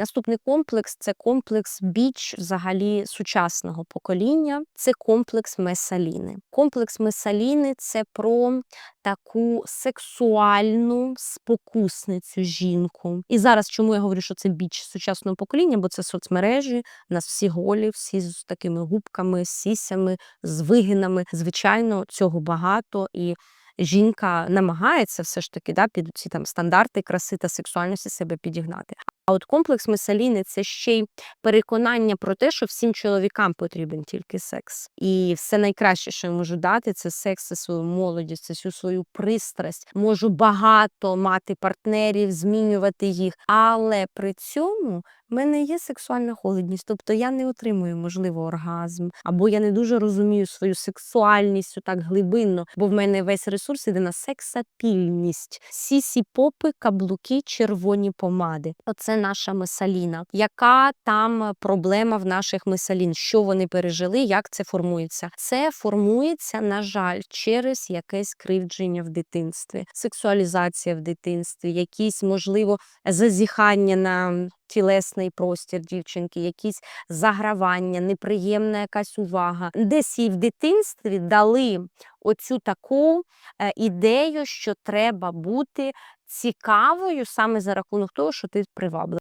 Наступний комплекс це комплекс біч взагалі сучасного покоління. Це комплекс Месаліни. Комплекс Месаліни це про таку сексуальну спокусницю жінку. І зараз чому я говорю, що це біч сучасного покоління, бо це соцмережі, нас всі голі, всі з такими губками, сісями, з вигинами. Звичайно, цього багато і. Жінка намагається все ж таки да, під ці там стандарти краси та сексуальності себе підігнати. А от комплекс Месаліни це ще й переконання про те, що всім чоловікам потрібен тільки секс. І все найкраще, що я можу дати, це секс, це свою молодість, це всю свою пристрасть. Можу багато мати партнерів, змінювати їх. Але при цьому в мене є сексуальна холодність. Тобто я не отримую, можливо, оргазм, або я не дуже розумію свою сексуальність так глибинно, бо в мене весь ресурс іде на сексапільність. Сісі попи, каблуки, червоні помади. Оце наша месаліна. Яка там проблема в наших месалін? Що вони пережили? Як це формується? Це формується, на жаль, через якесь кривдження в дитинстві, сексуалізація в дитинстві, якісь, можливо, зазіхання на тілесний простір дівчинки, якісь загравання, неприємна якась увага. Десь їй в дитинстві дали оцю таку е, ідею, що треба бути цікавою саме за рахунок того, що ти приваблива.